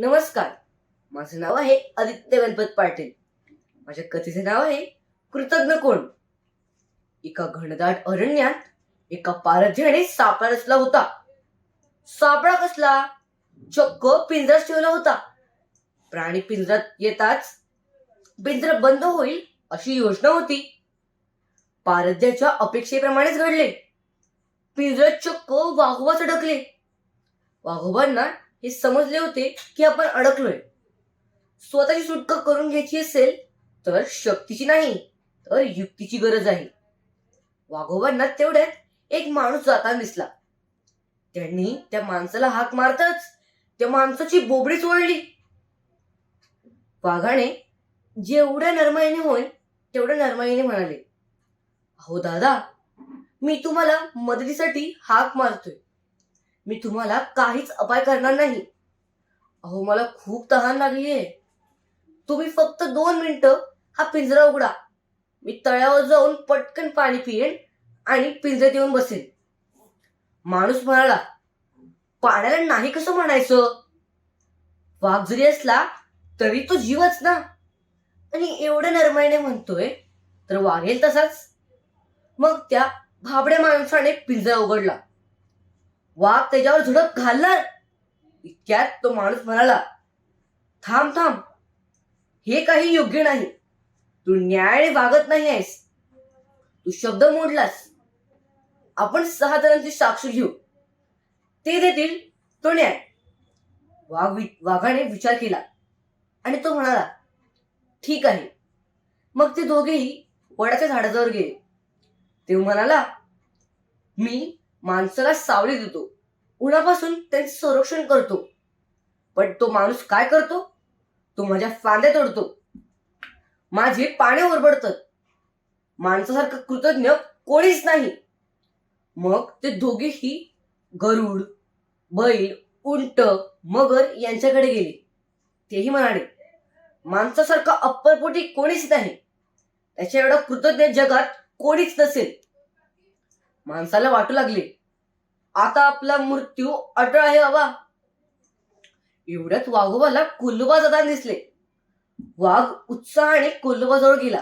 नमस्कार. माझं नाव आहे आदित्य गणपत पाटील. माझ्या कथेचे नाव आहे कृतज्ञ कोण? एका घनदाट अरण्यात एका पारध्याने सापळा रचला होता. सापळा कसला? चक्क पिंजरात ठेवला होता. प्राणी पिंजरात येताच पिंजरा बंद होईल अशी योजना होती. पारध्याच्या अपेक्षेप्रमाणेच घडले. पिंजरात चक्क वाघोबा अडकले वाघोबांना हे समजले होते की आपण अडकलोय. स्वतःची सुटका करून घ्यायची असेल तर शक्तीची नाही तर युक्तीची गरज आहे. वाघोबांना तेवढ्यात एक माणूस जाताना दिसला. त्यांनी त्या माणसाला हाक मारताच त्या माणसाची बोबडीच वळली वाघाने जेवढ्या नरमाईने होईल तेवढ्या नरमाईने म्हणाले अहो दादा मी तुम्हाला मदतीसाठी हाक मारतोय. मी तुम्हाला काहीच अपाय करणार नाही. अहो मला खूप तहान लागली आहे तुम्ही फक्त दोन मिनिटं हा पिंजरा उघडा. मी तळ्यावर जाऊन पटकन पाणी पिएन आणि पिंजऱ्यात येऊन बसेन. माणूस म्हणाला पाण्याला नाही कसं म्हणायचं? वाघ जरी असला तरी तो जीवच ना. आणि एवढं नरमाईने म्हणतोय तर वागेल तसाच. मग त्या भाबड्या माणसाने पिंजरा उघडला. वाघ त्याच्यावर झुडप घालणार? इतक्यात तो माणूस म्हणाला थांब थांब. हे काही योग्य नाही. तू न्यायाने वागत नाही आहेस. तू शब्द मोडलास. आपण सहा जणांची साक्ष घेऊ. ते देतील तो न्याय. वाघ वि- वाघाने विचार केला आणि तो म्हणाला ठीक आहे. मग ते दोघेही वडाच्या झाडाजवळ गेले. ते म्हणाला मी माणसाला सावली देतो. उन्हापासून त्यांचे संरक्षण करतो. पण तो माणूस काय करतो? तो माझ्या फांद्या तोडतो. माझे पाणी ओरबडतात माणसासारखं कृतज्ञ कोणीच नाही. मग ते दोघेही गरुड बैल उंट मगर यांच्याकडे गेले. तेही म्हणाले माणसासारखा अप्परपोटी कोणीच नाही. त्याच्या एवढा कृतज्ञ जगात कोणीच नसेल. माणसाला वाटू लागले. आता आपला मृत्यू अटळ आहे बाबा एवढ्यात वाघोबाला कोल्होबा जाताना दिसले. वाघ उत्साहाने कोल्होबाजवळ गेला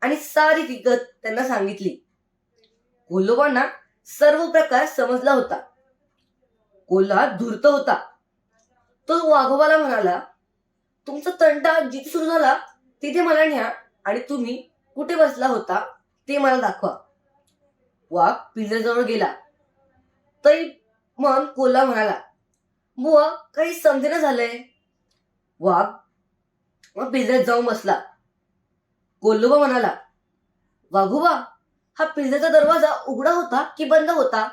आणि सारी विगत त्यांना सांगितली. कोल्होबांना सर्व प्रकार समजला होता. कोल्हा धूर्त होता. तो वाघोबाला म्हणाला तुमचा तंटा जिथे सुरू झाला तिथे मला न्या आणि तुम्ही कुठे बसला होता ते मला दाखवा. वाघ पिंजऱ्याजवळ गेला. तरी मग कोल्हा म्हणाला बुवा काही समजेना झालंय? वाघ मग पिंजऱ्यात जाऊन बसला. कोल्होबा म्हणाला वाघोबा हा पिंजऱ्याचा दरवाजा उघडा होता की बंद होता?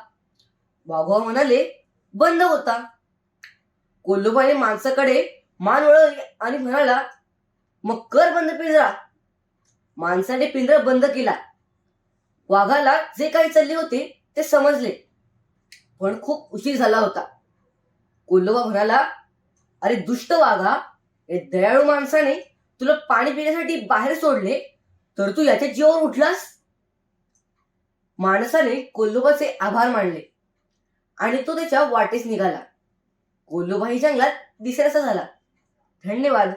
वाघोबा म्हणाले बंद होता. कोल्होबाने माणसाकडे मान वळवली आणि म्हणाला मग कर बंद पिंजरा माणसाने पिंजरा बंद केला. वाघाला जे काही चालले होते ते समजले. पण खूप उशीर झाला होता. कोल्होबा म्हणाला अरे दुष्ट वाघा हे दयाळू माणसाने तुला पाणी पिण्यासाठी बाहेर सोडले तर तू याच्या जीवावर उठलास? माणसाने कोल्होबाचे आभार मानले आणि तो त्याच्या वाटेस निघाला. कोल्होबाही जंगलात दिसेनासा झाला. धन्यवाद.